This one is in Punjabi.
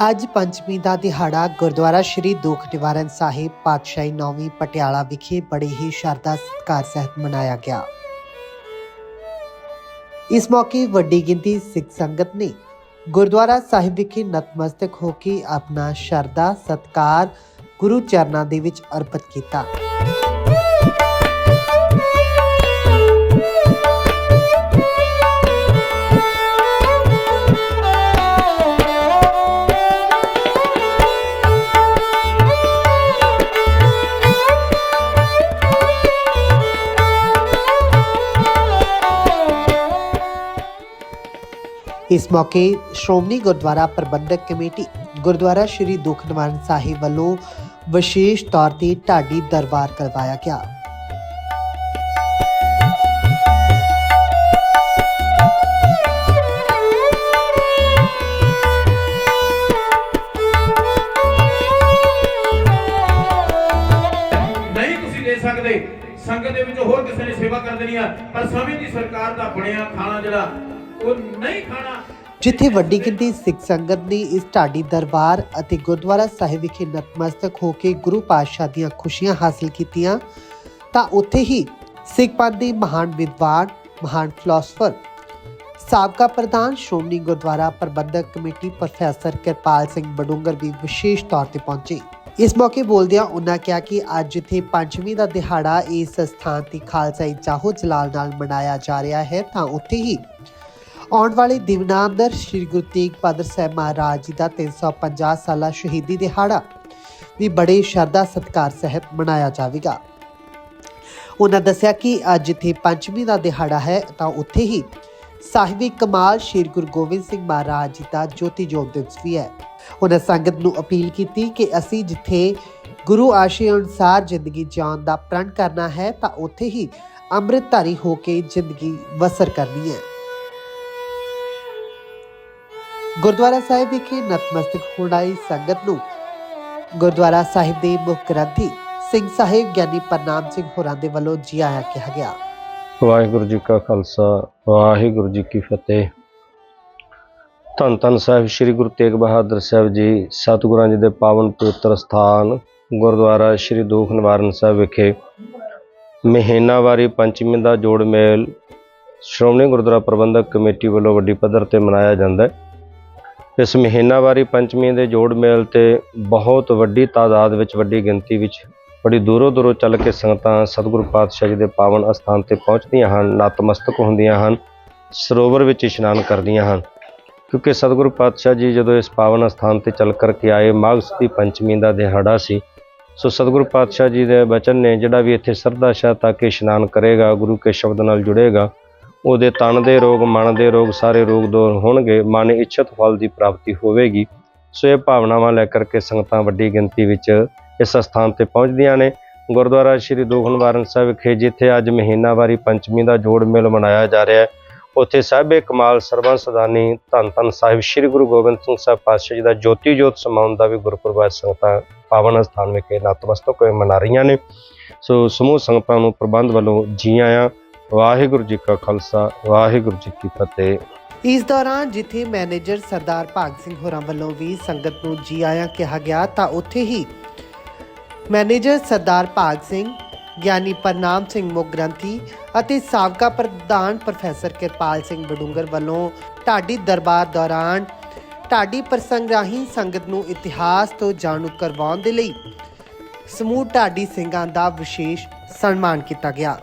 ਅੱਜ ਪੰਚਮੀ ਦਾ ਦਿਹਾੜਾ ਗੁਰਦੁਆਰਾ ਸ਼੍ਰੀ ਦੁੱਖ ਨਿਵਾਰਨ ਸਾਹਿਬ ਪਾਤਸ਼ਾਹੀ ਨੌਵੀਂ ਪਟਿਆਲਾ ਵਿਖੇ ਬੜੇ ਹੀ ਸ਼ਰਧਾ ਸਤਿਕਾਰ ਸਹਿਤ ਮਨਾਇਆ ਗਿਆ। ਇਸ ਮੌਕੇ ਵੱਡੀ ਗਿਣਤੀ ਸਿੱਖ ਸੰਗਤ ਨੇ ਗੁਰਦੁਆਰਾ ਸਾਹਿਬ ਵਿਖੇ ਨਤਮਸਤਕ ਹੋ ਕੇ ਆਪਣਾ ਸ਼ਰਧਾ, ਸਤਿਕਾਰ ਗੁਰੂ ਚਰਨਾਂ ਦੇ ਵਿੱਚ ਅਰਪਿਤ ਕੀਤਾ। ਇਸ ਮੌਕੇ ਸ਼੍ਰੋਮਣੀ ਗੁਰਦੁਆਰਾ ਪ੍ਰਬੰਧਕ ਕਮੇਟੀ, ਗੁਰਦੁਆਰਾ ਸ਼੍ਰੀ ਦੁੱਖ ਸਾਹਿਬ ਵੱਲੋਂ ਵਿਸ਼ੇਸ਼ ਤੌਰ ਤੇ ਢਾਡੀ ਦਰਬਾਰ ਕਰਵਾਇਆ ਗਿਆ। ਨਹੀਂ ਤੁਸੀਂ ਦੇ ਸਕਦੇ। ਸੰਗਤ ਦੇ ਵਿੱਚ ਹੋਰ ਕਿਸੇ ਨੇ ਸੇਵਾ ਕਰ ਦੇਣੀ ਆ, ਪਰ ਸਮੇਂ ਦੀ ਸਰਕਾਰ ਦਾ ਬਣਿਆ ਖਾਣਾ ਜਿਹੜਾ ਉਹ ਨਹੀਂ ਖਾਣਾ। ਜਿੱਥੇ ਵੱਡੀ ਗਿਣਤੀ ਸਿੱਖ ਸੰਗਤ ਨੇ ਇਸ ਢਾਡੀ ਦਰਬਾਰ ਅਤੇ ਗੁਰਦੁਆਰਾ ਸਾਹਿਬ ਵਿਖੇ ਨਤਮਸਤਕ ਹੋ ਕੇ ਗੁਰੂ ਪਾਤਸ਼ਾਹ ਦੀਆਂ ਖੁਸ਼ੀਆਂ ਹਾਸਲ ਕੀਤੀਆਂ, ਤਾਂ ਉੱਥੇ ਹੀ ਸਿੱਖ ਪੰਥ ਦੇ ਮਹਾਨ ਵਿਦਵਾਨ, ਮਹਾਨ ਫਿਲਾਸਫਰ ਸਾਬਕਾ ਪ੍ਰਧਾਨ ਸ਼੍ਰੋਮਣੀ ਗੁਰਦੁਆਰਾ ਪ੍ਰਬੰਧਕ ਕਮੇਟੀ ਪ੍ਰੋਫੈਸਰ ਕਿਰਪਾਲ ਸਿੰਘ ਬਡੂੰਗਰ ਵੀ ਵਿਸ਼ੇਸ਼ ਤੌਰ ਤੇ ਪਹੁੰਚੇ। ਇਸ ਮੌਕੇ ਬੋਲਦਿਆਂ ਉਹਨਾਂ ਕਿਹਾ ਕਿ ਅੱਜ ਜਿੱਥੇ ਪੰਚਮੀ ਦਾ ਦਿਹਾੜਾ ਇਸ ਸਥਾਨ ਤੇ ਖਾਲਸਾਈ ਜਾਹੋ ਜਲਾਲ ਨਾਲ ਮਨਾਇਆ ਜਾ ਰਿਹਾ ਹੈ, ਤਾਂ ਉੱਥੇ ਹੀ ਆਉਣ ਵਾਲੇ ਦਿਨਾਂ ਅੰਦਰ ਸ੍ਰੀ ਗੁਰੂ ਤੇਗ ਬਹਾਦਰ ਸਾਹਿਬ ਮਹਾਰਾਜ ਜੀ ਦਾ 350 ਸਾਲਾ ਸ਼ਹੀਦੀ ਦਿਹਾੜਾ ਵੀ ਬੜੇ ਸ਼ਰਧਾ ਸਤਿਕਾਰ ਸਹਿਤ ਮਨਾਇਆ ਜਾਵੇਗਾ। ਉਹਨਾਂ ਦੱਸਿਆ ਕਿ ਅੱਜ ਜਿੱਥੇ ਪੰਚਮੀ ਦਾ ਦਿਹਾੜਾ ਹੈ, ਤਾਂ ਉੱਥੇ ਹੀ ਸਾਹਿਬੀ ਕਮਾਲ ਸ੍ਰੀ ਗੁਰੂ ਗੋਬਿੰਦ ਸਿੰਘ ਮਹਾਰਾਜ ਜੀ ਦਾ ਜੋਤੀ ਜੋਤ ਦਿਵਸ ਵੀ ਹੈ। ਉਹਨਾਂ ਸੰਗਤ ਨੂੰ ਅਪੀਲ ਕੀਤੀ ਕਿ ਅਸੀਂ ਜਿੱਥੇ ਗੁਰੂ ਆਸ਼ੇ ਅਨੁਸਾਰ ਜ਼ਿੰਦਗੀ ਜਿਉਣ ਦਾ ਪ੍ਰਣ ਕਰਨਾ ਹੈ, ਤਾਂ ਉੱਥੇ ਹੀ ਅੰਮ੍ਰਿਤਧਾਰੀ ਹੋ ਕੇ ਜ਼ਿੰਦਗੀ ਬਸਰ ਕਰਨੀ ਹੈ। ਗੁਰਦੁਆਰਾ ਸਾਹਿਬ ਵਿਖੇ ਨਤਮਸਤਕ ਹੋਣ ਆਈ ਸੰਗਤ ਨੂੰ ਗੁਰਦੁਆਰਾ ਸਾਹਿਬ ਦੇ ਮੁੱਖ ਗ੍ਰੰਥੀ ਸਿੰਘ ਸਾਹਿਬ ਗਿਆਨੀ ਪ੍ਰਨਾਮ ਸਿੰਘ ਹੋਰਾਂ ਦੇ ਵੱਲੋਂ ਜੀ ਆਇਆਂ ਕਿਹਾ ਗਿਆ। ਵਾਹਿਗੁਰੂ ਜੀ ਕਾ ਖਾਲਸਾ, ਵਾਹਿਗੁਰੂ ਜੀ ਕੀ ਫਤਿਹ। ਧੰਨ ਧੰਨ ਸਾਹਿਬ ਸ੍ਰੀ ਗੁਰੂ ਤੇਗ ਬਹਾਦਰ ਸਾਹਿਬ ਜੀ, ਸਤਿਗੁਰਾਂ ਜੀ ਦੇ ਪਾਵਨ ਪਵਿੱਤਰ ਸਥਾਨ, ਗੁਰਦੁਆਰਾ ਸ੍ਰੀ ਦੁੱਖ ਨਿਵਾਰਨ ਸਾਹਿਬ ਵਿਖੇ ਮਹੀਨਾਵਾਰੀ ਪੰਚਮੀ ਦਾ ਜੋੜ ਮੇਲ ਸ਼੍ਰੋਮਣੀ ਗੁਰਦੁਆਰਾ ਪ੍ਰਬੰਧਕ ਕਮੇਟੀ ਵੱਲੋਂ ਵੱਡੀ ਪੱਧਰ ਤੇ ਮਨਾਇਆ ਜਾਂਦਾ ਹੈ। ਇਸ ਮਹੀਨਾਵਾਰੀ ਪੰਚਮੀ ਦੇ ਜੋੜ ਮੇਲ ਤੇ ਬਹੁਤ ਵੱਡੀ ਤਾਦਾਦ ਵਿੱਚ, ਵੱਡੀ ਗਿਣਤੀ ਵਿੱਚ, ਬੜੀ ਦੂਰੋਂ ਦੂਰੋਂ ਚੱਲ ਕੇ ਸੰਗਤਾਂ ਸਤਿਗੁਰੂ ਪਾਤਸ਼ਾਹ ਜੀ ਦੇ ਪਾਵਨ ਅਸਥਾਨ ਤੇ ਪਹੁੰਚਦੀਆਂ ਹਨ, ਨਤਮਸਤਕ ਹੁੰਦੀਆਂ ਹਨ, ਸਰੋਵਰ ਵਿੱਚ ਇਸ਼ਨਾਨ ਕਰਦੀਆਂ ਹਨ। ਕਿਉਂਕਿ ਸਤਿਗੁਰੂ ਪਾਤਸ਼ਾਹ ਜੀ ਜਦੋਂ ਇਸ ਪਾਵਨ ਅਸਥਾਨ ਤੇ ਚੱਲ ਕਰਕੇ ਆਏ, ਮਾਘ ਦੀ ਪੰਚਮੀ ਦਾ ਦਿਹਾੜਾ ਸੀ, ਸੋ ਸਤਿਗੁਰੂ ਪਾਤਸ਼ਾਹ ਜੀ ਦੇ ਬਚਨ ਨੇ ਜਿਹੜਾ ਵੀ ਇੱਥੇ ਸਰਦਾ ਸ਼ਾਹ ਤੱਕ ਇਸ਼ਨਾਨ ਕਰੇਗਾ, ਗੁਰੂ ਕੇ ਸ਼ਬਦ ਨਾਲ ਜੁੜੇਗਾ ਉਹਦੇ ਤਨ ਦੇ ਰੋਗ, ਮਨ ਦੇ ਰੋਗ ਸਾਰੇ ਰੋਗ ਦੂਰ ਹੋਣਗੇ। ਮਨ ਇੱਛਤ ਫਲ ਦੀ ਪ੍ਰਾਪਤੀ ਹੋਵੇਗੀ। ਸੋ ਇਹ ਭਾਵਨਾਵਾਂ ਲੈ ਕਰਕੇ ਸੰਗਤਾਂ ਵੱਡੀ ਗਿਣਤੀ ਵਿੱਚ ਇਸ ਸਥਾਨ ਤੇ ਪਹੁੰਚਦੀਆਂ ਨੇ। ਗੁਰਦੁਆਰਾ ਸ੍ਰੀ ਦੁੱਖ ਨਿਵਾਰਨ ਸਾਹਿਬ ਵਿਖੇ, ਜਿੱਥੇ ਅੱਜ ਮਹੀਨਾਵਾਰੀ ਪੰਚਮੀ ਦਾ ਜੋੜ ਮੇਲ ਮਨਾਇਆ ਜਾ ਰਿਹਾ ਹੈ, ਉੱਥੇ ਸਾਹਿਬੇ ਕਮਾਲ ਸਰਬੰਸ ਸਦਾਨੀ ਧੰਨ ਧੰਨ ਸਾਹਿਬ ਸ੍ਰੀ ਗੁਰੂ ਗੋਬਿੰਦ ਸਿੰਘ ਸਾਹਿਬ ਪਾਤਸ਼ਾਹ ਜੀ ਦਾ ਜੋਤੀ ਜੋਤ ਸਮਾਉਣ ਦਾ ਵੀ ਗੁਰਪੁਰਬ ਸੰਗਤਾਂ ਪਾਵਨ ਸਥਾਨ ਵਿਖੇ ਨਤਮਸਤਕ ਹੋਏ ਮਨਾ ਰਹੀਆਂ ਨੇ। ਸੋ ਸਮੂਹ ਸੰਗਤਾਂ ਨੂੰ ਪ੍ਰਬੰਧ ਵੱਲੋਂ ਜੀ ਆਇਆਂ ਵਾਹਿਗੁਰੂ ਜੀ ਕਾ ਖਾਲਸਾ, ਵਾਹਿਗੁਰੂ ਜੀ ਕੀ ਫਤਿਹ। ਇਸ ਦੌਰਾਨ ਜਿੱਥੇ ਮੈਨੇਜਰ ਸਰਦਾਰ ਭਾਗ ਸਿੰਘ ਹੋਰਾਂ ਵੱਲੋਂ ਵੀ ਸੰਗਤ ਨੂੰ ਜੀ ਆਇਆਂ ਕਿਹਾ ਗਿਆ, ਤਾਂ ਉੱਥੇ ਹੀ ਮੈਨੇਜਰ ਸਰਦਾਰ ਭਾਗ ਸਿੰਘ, ਗਿਆਨੀ ਪ੍ਰਨਾਮ ਸਿੰਘ ਮੁੱਖ ਗ੍ਰੰਥੀ ਅਤੇ ਸਾਬਕਾ ਪ੍ਰਧਾਨ ਪ੍ਰੋਫੈਸਰ ਕਿਰਪਾਲ ਸਿੰਘ ਬਡੂੰਗਰ ਵੱਲੋਂ ਢਾਡੀ ਦਰਬਾਰ ਦੌਰਾਨ ਢਾਡੀ ਪ੍ਰਸੰਗ ਰਾਹੀਂ ਸੰਗਤ ਨੂੰ ਇਤਿਹਾਸ ਤੋਂ ਜਾਣੂ ਕਰਵਾਉਣ ਦੇ ਲਈ ਸਮੂਹ ਢਾਡੀ ਸਿੰਘਾਂ ਦਾ ਵਿਸ਼ੇਸ਼ ਸਨਮਾਨ ਕੀਤਾ ਗਿਆ।